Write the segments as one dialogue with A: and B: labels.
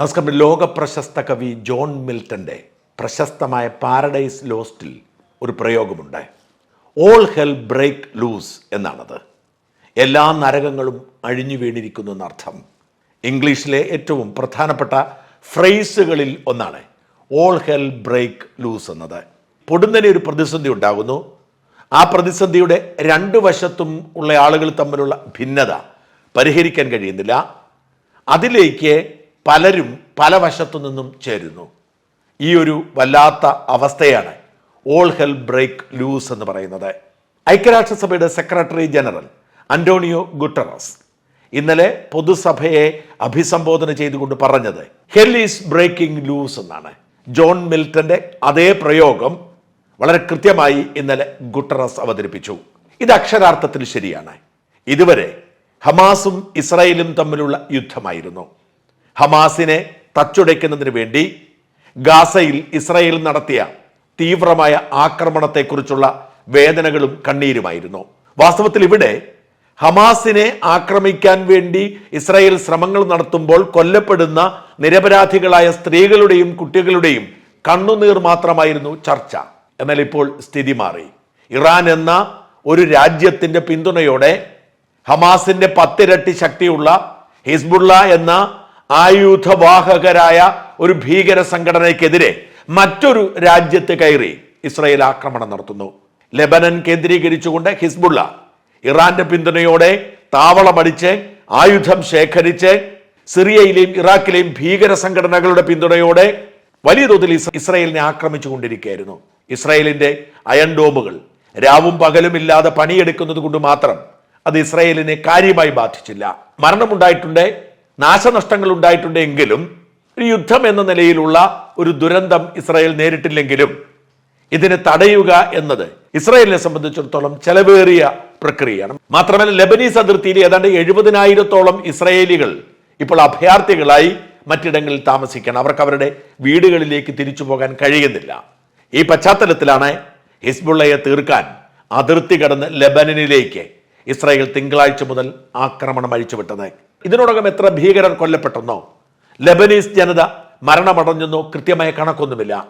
A: നമസ്കാരം. ലോക പ്രശസ്ത കവി ജോൺ മിൽട്ടന്റെ പ്രശസ്തമായ പാരഡൈസ് ലോസ്റ്റിൽ ഒരു പ്രയോഗമുണ്ട് ഓൾ ഹെൽ ബ്രേക്ക് ലൂസ് എന്നാണത്. എല്ലാ നരകങ്ങളും അഴിഞ്ഞു വീണിരിക്കുന്നു എന്നർത്ഥം. ഇംഗ്ലീഷിലെ ഏറ്റവും പ്രധാനപ്പെട്ട ഫ്രേസുകളിൽ ഒന്നാണ് ഓൾ ഹെൽ ബ്രേക്ക് ലൂസ് എന്നത്. പൊടുന്നനെ ഒരു പ്രതിസന്ധി ഉണ്ടാകുന്നു. ആ പ്രതിസന്ധിയുടെ രണ്ട് വശത്തും ഉള്ള ആളുകൾ തമ്മിലുള്ള ഭിന്നത പരിഹരിക്കാൻ കഴിയുന്നില്ല. അതിലേക്ക് പലരും പല വശത്തു നിന്നും ചേരുന്നു. ഈ ഒരു വല്ലാത്ത അവസ്ഥയാണ് ഓൾ ഹെൽ ബ്രേക്ക് ലൂസ് എന്ന് പറയുന്നത്. ഐക്യരാഷ്ട്രസഭയുടെ സെക്രട്ടറി ജനറൽ അന്റോണിയോ ഗുട്ടറസ് ഇന്നലെ പൊതുസഭയെ അഭിസംബോധന ചെയ്തുകൊണ്ട് പറഞ്ഞത് ഹെൽ ഈസ് ബ്രേക്കിംഗ് ലൂസ് എന്നാണ്. ജോൺ മിൽട്ടന്റെ അതേ പ്രയോഗം വളരെ കൃത്യമായി ഇന്നലെ ഗുട്ടറസ് അവതരിപ്പിച്ചു. ഇത് അക്ഷരാർത്ഥത്തിൽ ശരിയാണ്. ഇതുവരെ ഹമാസും ഇസ്രായേലും തമ്മിലുള്ള യുദ്ധമായിരുന്നു. ഹമാസിനെ തച്ചുടയ്ക്കുന്നതിന് വേണ്ടി ഗാസയിൽ ഇസ്രയേൽ നടത്തിയ തീവ്രമായ ആക്രമണത്തെക്കുറിച്ചുള്ള വേദനകളും കണ്ണീരുമായിരുന്നു. വാസ്തവത്തിൽ ഇവിടെ ഹമാസിനെ ആക്രമിക്കാൻ വേണ്ടി ഇസ്രായേൽ ശ്രമങ്ങൾ നടത്തുമ്പോൾ കൊല്ലപ്പെടുന്ന നിരപരാധികളായ സ്ത്രീകളുടെയും കുട്ടികളുടെയും കണ്ണുനീർ മാത്രമായിരുന്നു ചർച്ച. എന്നാൽ ഇപ്പോൾ സ്ഥിതി മാറി. ഇറാൻ എന്ന ഒരു രാജ്യത്തിന്റെ പിന്തുണയോടെ ഹമാസിന്റെ പത്തിരട്ടി ശക്തിയുള്ള ഹിസ്ബുള്ള എന്ന ആയുധവാഹകരായ ഒരു ഭീകര സംഘടനയ്ക്കെതിരെ മറ്റൊരു രാജ്യത്ത് കയറി ഇസ്രയേൽ ആക്രമണം നടത്തുന്നു. ലെബനൻ കേന്ദ്രീകരിച്ചുകൊണ്ട് ഹിസ്ബുള്ള ഇറാന്റെ പിന്തുണയോടെ താവളമടിച്ച് ആയുധം ശേഖരിച്ച് സിറിയയിലെയും ഇറാഖിലെയും ഭീകര സംഘടനകളുടെ പിന്തുണയോടെ വലിയ തോതിൽ ഇസ്രയേലിനെ ആക്രമിച്ചുകൊണ്ടിരിക്കുകയായിരുന്നു. ഇസ്രായേലിന്റെ അയൺ ഡോമുകൾ രാവും പകലും ഇല്ലാതെ പണിയെടുക്കുന്നത് കൊണ്ട് മാത്രം അത് ഇസ്രയേലിനെ കാര്യമായി ബാധിച്ചില്ല. മരണമുണ്ടായിട്ടുണ്ട് നാശനഷ്ടങ്ങൾ ഉണ്ടായിട്ടുണ്ടെങ്കിലും ഒരു യുദ്ധം എന്ന നിലയിലുള്ള ഒരു ദുരന്തം ഇസ്രായേൽ നേരിട്ടില്ലെങ്കിലും ഇതിനെ തടയുക എന്നത് ഇസ്രായേലിനെ സംബന്ധിച്ചിടത്തോളം ചെലവേറിയ പ്രക്രിയയാണ്. മാത്രമല്ല ലബനീസ് അതിർത്തിയിൽ ഏതാണ്ട് എഴുപതിനായിരത്തോളം ഇസ്രായേലികൾ ഇപ്പോൾ അഭയാർത്ഥികളായി മറ്റിടങ്ങളിൽ താമസിക്കണം അവർക്ക് അവരുടെ വീടുകളിലേക്ക് തിരിച്ചു പോകാൻ കഴിയുന്നില്ല. ഈ പശ്ചാത്തലത്തിലാണ് ഹിസ്ബുള്ളയെ തീർക്കാൻ അതിർത്തി കടന്ന് ലബനനിലേക്ക് ഇസ്രായേൽ തിങ്കളാഴ്ച മുതൽ ആക്രമണം അഴിച്ചുവിട്ടത്. ഇതിനോടകം എത്ര ഭീകരർ കൊല്ലപ്പെട്ടെന്നോ? ലബനീസ് ജനത മരണമടഞ്ഞെന്നോ കൃത്യമായ കണക്കൊന്നുമില്ല.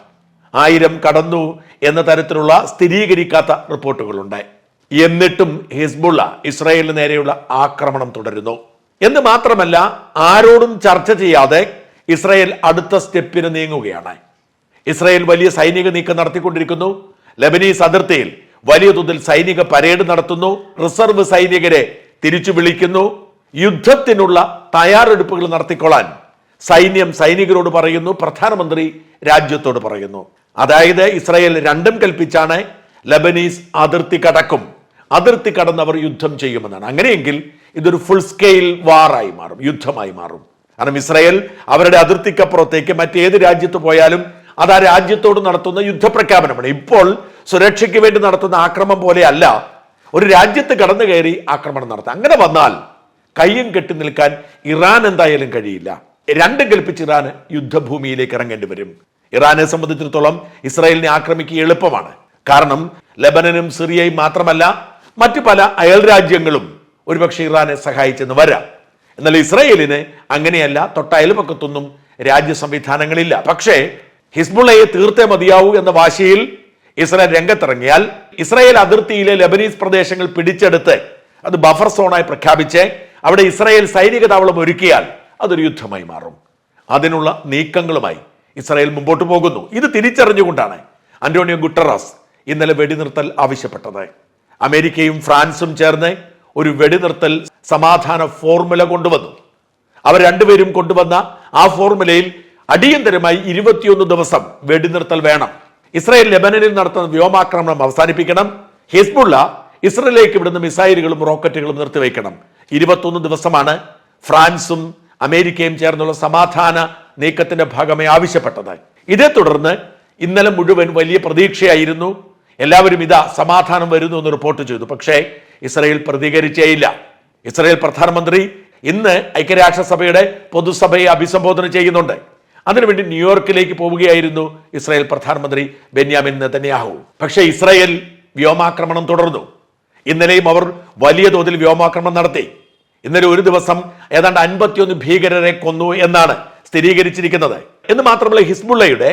A: ആയിരം കടന്നു എന്ന തരത്തിലുള്ള സ്ഥിരീകരിക്കാത്ത റിപ്പോർട്ടുകളുണ്ട്. എന്നിട്ടും ഹിസ്ബുള്ള ഇസ്രായേലിന് നേരെയുള്ള ആക്രമണം തുടരുന്നു. എന്ന് മാത്രമല്ല ആരോടും ചർച്ച ചെയ്യാതെ ഇസ്രായേൽ അടുത്ത സ്റ്റെപ്പിന് നീങ്ങുകയാണ്. ഇസ്രായേൽ വലിയ സൈനിക നീക്കം നടത്തിക്കൊണ്ടിരിക്കുന്നു. ലബനീസ് അതിർത്തിയിൽ വലിയ തോതിൽ സൈനിക പരേഡ് നടത്തുന്നു. റിസർവ് സൈനികരെ തിരിച്ചു വിളിക്കുന്നു. യുദ്ധത്തിനുള്ള തയ്യാറെടുപ്പുകൾ നടത്തിക്കൊള്ളാൻ സൈന്യം സൈനികരോട് പറയുന്നു പ്രധാനമന്ത്രി രാജ്യത്തോട് പറയുന്നു. അതായത് ഇസ്രായേൽ രണ്ടും കൽപ്പിച്ചാണ് ലബനീസ് അതിർത്തി കടക്കും. അതിർത്തി കടന്നവർ യുദ്ധം ചെയ്യുമെന്നാണ്. അങ്ങനെയെങ്കിൽ ഇതൊരു ഫുൾ സ്കെയിൽ വാറായി മാറും യുദ്ധമായി മാറും. കാരണം ഇസ്രായേൽ അവരുടെ അതിർത്തിക്കപ്പുറത്തേക്ക് മറ്റേത് രാജ്യത്ത് പോയാലും അത് ആ രാജ്യത്തോട് നടത്തുന്ന യുദ്ധപ്രഖ്യാപനമാണ്. ഇപ്പോൾ സുരക്ഷയ്ക്ക് വേണ്ടി നടത്തുന്ന ആക്രമം പോലെയല്ല ഒരു രാജ്യത്ത് കടന്നു കയറി ആക്രമണം നടത്താം അങ്ങനെ വന്നാൽ കയ്യും കെട്ടി നിൽക്കാൻ ഇറാൻ എന്തായാലും കഴിയില്ല. രണ്ട് കൽപ്പിച്ച് ഇറാൻ യുദ്ധഭൂമിയിലേക്ക് ഇറങ്ങേണ്ടി വരും. ഇറാനെ സംബന്ധിച്ചിടത്തോളം ഇസ്രായേലിനെ ആക്രമിക്കുക എളുപ്പമാണ്. കാരണം ലബനനും സിറിയയും മാത്രമല്ല മറ്റു പല അയൽ രാജ്യങ്ങളും ഒരുപക്ഷെ ഇറാനെ സഹായിച്ചെന്ന് വരാം. എന്നാൽ ഇസ്രായേലിന് അങ്ങനെയല്ല തൊട്ട പക്കത്തൊന്നും രാജ്യ സംവിധാനങ്ങളില്ല. പക്ഷേ ഹിസ്ബുള്ളയെ തീർത്തേ മതിയാവൂ എന്ന വാശിയിൽ ഇസ്രായേൽ രംഗത്തിറങ്ങിയാൽ ഇസ്രായേൽ അതിർത്തിയിലെ ലബനീസ് പ്രദേശങ്ങൾ പിടിച്ചെടുത്ത് അത് ബഫർ സോണായി പ്രഖ്യാപിച്ച് അവിടെ ഇസ്രായേൽ സൈനിക താവളം ഒരുക്കിയാൽ അതൊരു യുദ്ധമായി മാറും. അതിനുള്ള നീക്കങ്ങളുമായി ഇസ്രായേൽ മുമ്പോട്ട് പോകുന്നു. ഇത് തിരിച്ചറിഞ്ഞുകൊണ്ടാണ് അന്റോണിയോ ഗുട്ടറാസ് ഇന്നലെ വെടിനിർത്തൽ ആവശ്യപ്പെട്ടത്. അമേരിക്കയും ഫ്രാൻസും ചേർന്ന് ഒരു വെടിനിർത്തൽ സമാധാന ഫോർമുല കൊണ്ടുവന്നു. അവർ രണ്ടുപേരും കൊണ്ടുവന്ന ആ ഫോർമുലയിൽ അടിയന്തരമായി ഇരുപത്തിയൊന്ന് ദിവസം വെടിനിർത്തൽ വേണം. ഇസ്രായേൽ ലെബനനിൽ നടത്തുന്ന വ്യോമാക്രമണം അവസാനിപ്പിക്കണം. ഹിസ്ബുള്ള ഇസ്രയേലിലേക്ക് ഇവിടുന്ന് മിസൈലുകളും റോക്കറ്റുകളും നിർത്തിവെക്കണം ഇരുപത്തൊന്ന് ദിവസമാണ് ഫ്രാൻസും അമേരിക്കയും ചേർന്നുള്ള സമാധാന നീക്കത്തിന്റെ ഭാഗമായി ആവശ്യപ്പെട്ടത്. ഇതേ തുടർന്ന് ഇന്നലെ മുഴുവൻ വലിയ പ്രതീക്ഷയായിരുന്നു. എല്ലാവരും ഇതാ സമാധാനം വരുന്നു എന്ന് റിപ്പോർട്ട് ചെയ്തു. പക്ഷേ ഇസ്രയേൽ പ്രതികരിച്ചേയില്ല. ഇസ്രയേൽ പ്രധാനമന്ത്രി ഇന്ന് ഐക്യരാഷ്ട്രസഭയുടെ പൊതുസഭയെ അഭിസംബോധന ചെയ്യുന്നുണ്ട്. അതിനുവേണ്ടി ന്യൂയോർക്കിലേക്ക് പോവുകയായിരുന്നു ഇസ്രായേൽ പ്രധാനമന്ത്രി ബെന്യാമിൻ നെതന്യാഹു. പക്ഷേ ഇസ്രായേൽ വ്യോമാക്രമണം തുടർന്നു. ഇന്നലെയും അവർ വലിയ തോതിൽ വ്യോമാക്രമണം നടത്തി. ഇന്നലെ ഒരു ദിവസം ഏതാണ്ട് അൻപത്തിയൊന്ന് ഭീകരരെ കൊന്നു എന്നാണ് സ്ഥിരീകരിച്ചിരിക്കുന്നത്. എന്ന് മാത്രമല്ല ഹിസ്ബുള്ളയുടെ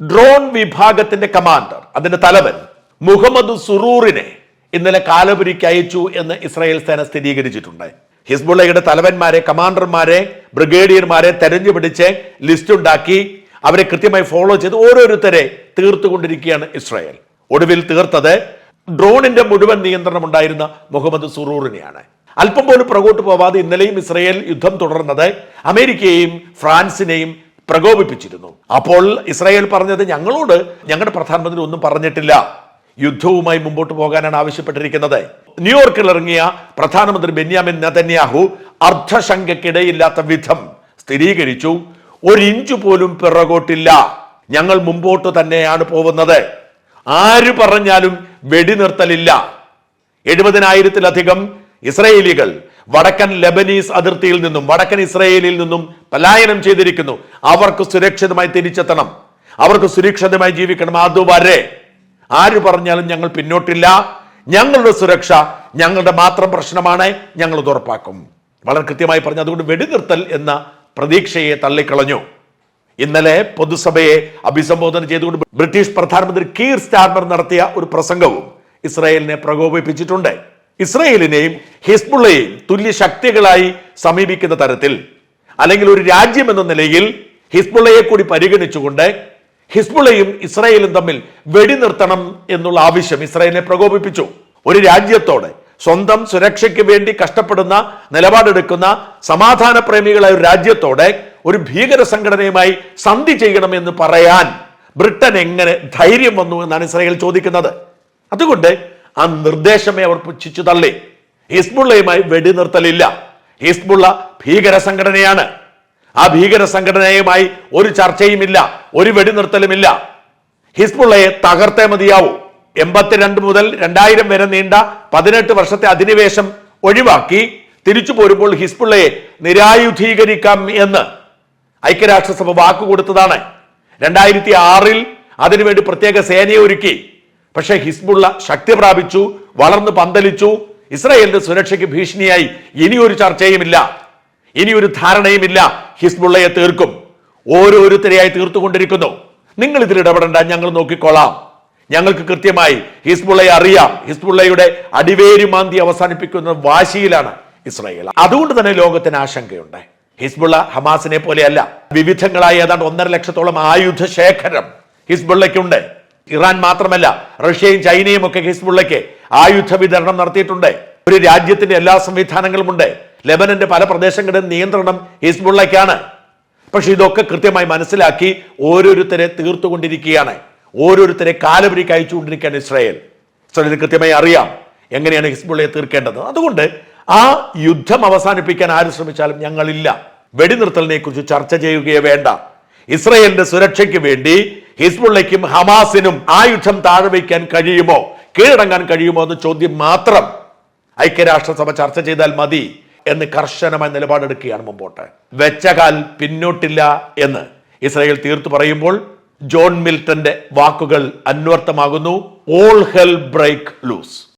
A: ഡ്രോൺ വിഭാഗത്തിന്റെ കമാൻഡർ അതിന്റെ തലവൻ മുഹമ്മദ് സുറൂറിനെ ഇന്നലെ കാലപുരിക്ക് അയച്ചു എന്ന് ഇസ്രായേൽ സേന സ്ഥിരീകരിച്ചിട്ടുണ്ട്. ഹിസ്ബുള്ളയുടെ തലവന്മാരെ കമാൻഡർമാരെ ബ്രിഗേഡിയർമാരെ തെരഞ്ഞു പിടിച്ച് ലിസ്റ്റ് ഉണ്ടാക്കി അവരെ കൃത്യമായി ഫോളോ ചെയ്ത് ഓരോരുത്തരെ തീർത്തുകൊണ്ടിരിക്കുകയാണ് ഇസ്രായേൽ. ഒടുവിൽ തീർത്തത് ഡ്രോണിന്റെ മുഴുവൻ നിയന്ത്രണം ഉണ്ടായിരുന്ന മുഹമ്മദ് സുറൂറിനെയാണ്. അല്പം പോലും പുറകോട്ട് പോവാതെ ഇന്നലെയും ഇസ്രയേൽ യുദ്ധം തുടർന്നത് അമേരിക്കയെയും ഫ്രാൻസിനെയും പ്രകോപിപ്പിച്ചിരുന്നു. അപ്പോൾ ഇസ്രായേൽ പറഞ്ഞത് ഞങ്ങളോട് ഞങ്ങളുടെ പ്രധാനമന്ത്രി ഒന്നും പറഞ്ഞിട്ടില്ല. യുദ്ധവുമായി മുമ്പോട്ട് പോകാനാണ് ആവശ്യപ്പെട്ടിരിക്കുന്നത്. ന്യൂയോർക്കിൽ ഇറങ്ങിയ പ്രധാനമന്ത്രി ബെന്യാമിൻ നതന്യാഹു അർദ്ധശങ്കയ്ക്കിടയില്ലാത്ത വിധം സ്ഥിരീകരിച്ചു. ഒരിഞ്ചു പോലും പിറകോട്ടില്ല. ഞങ്ങൾ മുമ്പോട്ട് തന്നെയാണ് പോകുന്നത്. ആര് പറഞ്ഞാലും വെടിനിർത്തലില്ല. എഴുപതിനായിരത്തിലധികം ഇസ്രയേലികൾ വടക്കൻ ലെബനീസ് അതിർത്തിയിൽ നിന്നും വടക്കൻ ഇസ്രയേലിൽ നിന്നും പലായനം ചെയ്തിരിക്കുന്നു. അവർക്ക് സുരക്ഷിതമായി തിരിച്ചെത്തണം. അവർക്ക് സുരക്ഷിതമായി ജീവിക്കണം അതുവരെ ആര് പറഞ്ഞാലും ഞങ്ങൾ പിന്നോട്ടില്ല. ഞങ്ങളുടെ സുരക്ഷ ഞങ്ങളുടെ മാത്രം പ്രശ്നമാണ്. ഞങ്ങൾ ഉറപ്പാക്കും. വളരെ കൃത്യമായി പറഞ്ഞു അതുകൊണ്ട് വെടിനിർത്തൽ എന്ന പ്രതീക്ഷയെ തള്ളിക്കളഞ്ഞു. ഇന്നലെ പൊതുസഭയെ അഭിസംബോധന ചെയ്തുകൊണ്ട് ബ്രിട്ടീഷ് പ്രധാനമന്ത്രി കീർ സ്റ്റാർമർ നടത്തിയ ഒരു പ്രസംഗവും ഇസ്രായേലിനെ പ്രകോപിപ്പിച്ചിട്ടുണ്ട്. ഇസ്രായേലിനെയും ഹിസ്ബുള്ളയെയും തുല്യ ശക്തികളായി സമീപിക്കുന്ന തരത്തിൽ അല്ലെങ്കിൽ ഒരു രാജ്യം എന്ന നിലയിൽ ഹിസ്ബുള്ളയെ കൂടി പരിഗണിച്ചുകൊണ്ട് ഹിസ്ബുള്ളയും ഇസ്രായേലും തമ്മിൽ വെടിനിർത്തണം എന്നുള്ള ആവശ്യം ഇസ്രായേലിനെ പ്രകോപിപ്പിച്ചു. ഒരു രാജ്യത്തോടെ സ്വന്തം സുരക്ഷയ്ക്ക് വേണ്ടി കഷ്ടപ്പെടുന്ന നിലപാടെടുക്കുന്ന സമാധാന പ്രേമികളായ ഒരു രാജ്യത്തോടെ ഒരു ഭീകര സംഘടനയുമായി സന്ധി ചെയ്യണമെന്ന് പറയാൻ ബ്രിട്ടൻ എങ്ങനെ ധൈര്യം വന്നു എന്നാണ് ഇസ്രായേൽ ചോദിക്കുന്നത്. അതുകൊണ്ട് ആ നിർദ്ദേശമേ അവർ പുച്ഛിച്ചു തള്ളി. ഹിസ്ബുള്ളയുമായി വെടിനിർത്തലില്ല. ഹിസ്ബുള്ള ഭീകര സംഘടനയാണ്. ആ ഭീകര സംഘടനയുമായി ഒരു ചർച്ചയുമില്ല ഒരു വെടിനിർത്തലുമില്ല. ഹിസ്ബുള്ളയെ തകർത്തേ മതിയാവൂ. എൺപത്തിരണ്ട് മുതൽ രണ്ടായിരം വരെ നീണ്ട പതിനെട്ട് വർഷത്തെ അധിനിവേശം ഒഴിവാക്കി തിരിച്ചു പോരുമ്പോൾ ഹിസ്ബുള്ളയെ നിരായുധീകരിക്കാം എന്ന് ഐക്യരാഷ്ട്രസഭ വാക്കുകൊടുത്തതാണ് രണ്ടായിരത്തി ആറിൽ അതിനുവേണ്ടി പ്രത്യേക സേനയെ ഒരുക്കി. പക്ഷേ ഹിസ്ബുള്ള ശക്തി പ്രാപിച്ചു വളർന്നു പന്തലിച്ചു. ഇസ്രായേലിന്റെ സുരക്ഷയ്ക്ക് ഭീഷണിയായി ഇനിയൊരു ചർച്ചയുമില്ല. ഇനിയൊരു ധാരണയുമില്ല ഹിസ്ബുള്ളയെ തീർക്കും. ഓരോരുത്തരെയായി തീർത്തുകൊണ്ടിരിക്കുന്നു. നിങ്ങൾ ഇതിൽ ഇടപെടേണ്ട ഞങ്ങൾ നോക്കിക്കോളാം ഞങ്ങൾക്ക് കൃത്യമായി ഹിസ്ബുള്ളയെ അറിയാം. ഹിസ്ബുള്ളയുടെ അടിവേരി മാന്തി അവസാനിപ്പിക്കുന്ന വാശിയിലാണ് ഇസ്രായേൽ. അതുകൊണ്ട് തന്നെ ലോകത്തിന് ആശങ്കയുണ്ട്. ഹിസ്ബുള്ള ഹമാസിനെ പോലെയല്ല. വിവിധങ്ങളായ ഏതാണ്ട് ഒന്നര ലക്ഷത്തോളം ആയുധ ശേഖരം ഹിസ്ബുള്ളയ്ക്കുണ്ട്. ഇറാൻ മാത്രമല്ല റഷ്യയും ചൈനയും ഒക്കെ ഹിസ്ബുള്ളയ്ക്ക് ആയുധ വിതരണം നടത്തിയിട്ടുണ്ട്. ഒരു രാജ്യത്തിന്റെ എല്ലാ സംവിധാനങ്ങളും ഉണ്ട് ലെബനന്റെ പല പ്രദേശങ്ങളുടെ നിയന്ത്രണം ഹിസ്ബുള്ളയ്ക്കാണ്. പക്ഷെ ഇതൊക്കെ കൃത്യമായി മനസ്സിലാക്കി ഓരോരുത്തരെ തീർത്തുകൊണ്ടിരിക്കുകയാണ്. ഓരോരുത്തരെ കാലവരിക്ക് അയച്ചുകൊണ്ടിരിക്കുകയാണ് ഇസ്രായേൽ. ഇസ്രായേലിന് കൃത്യമായി അറിയാം. എങ്ങനെയാണ് ഹിസ്ബുള്ളയെ തീർക്കേണ്ടത്? അതുകൊണ്ട് ആ യുദ്ധം അവസാനിപ്പിക്കാൻ ആര് ശ്രമിച്ചാലും ഞങ്ങളില്ല. വെടിനിർത്തലിനെ കുറിച്ച് ചർച്ച ചെയ്യുകയേ വേണ്ട. ഇസ്രയേലിന്റെ സുരക്ഷയ്ക്ക് വേണ്ടി ഹിസ്ബുള്ളയ്ക്കും ഹമാസിനും ആ യുദ്ധം താഴെ വയ്ക്കാൻ കഴിയുമോ? കീഴടങ്ങാൻ കഴിയുമോ എന്ന ചോദ്യം മാത്രം ഐക്യരാഷ്ട്രസഭ ചർച്ച ചെയ്താൽ മതി എന്ന് കർശനമായ നിലപാടെടുക്കുകയാണ് മുമ്പോട്ട്. വെച്ച കാൽ പിന്നോട്ടില്ല എന്ന് ഇസ്രയേൽ തീർത്തു പറയുമ്പോൾ ജോൺ മിൽട്ടന്റെ വാക്കുകൾ അന്വർത്ഥമാകുന്നു. All hell break loose.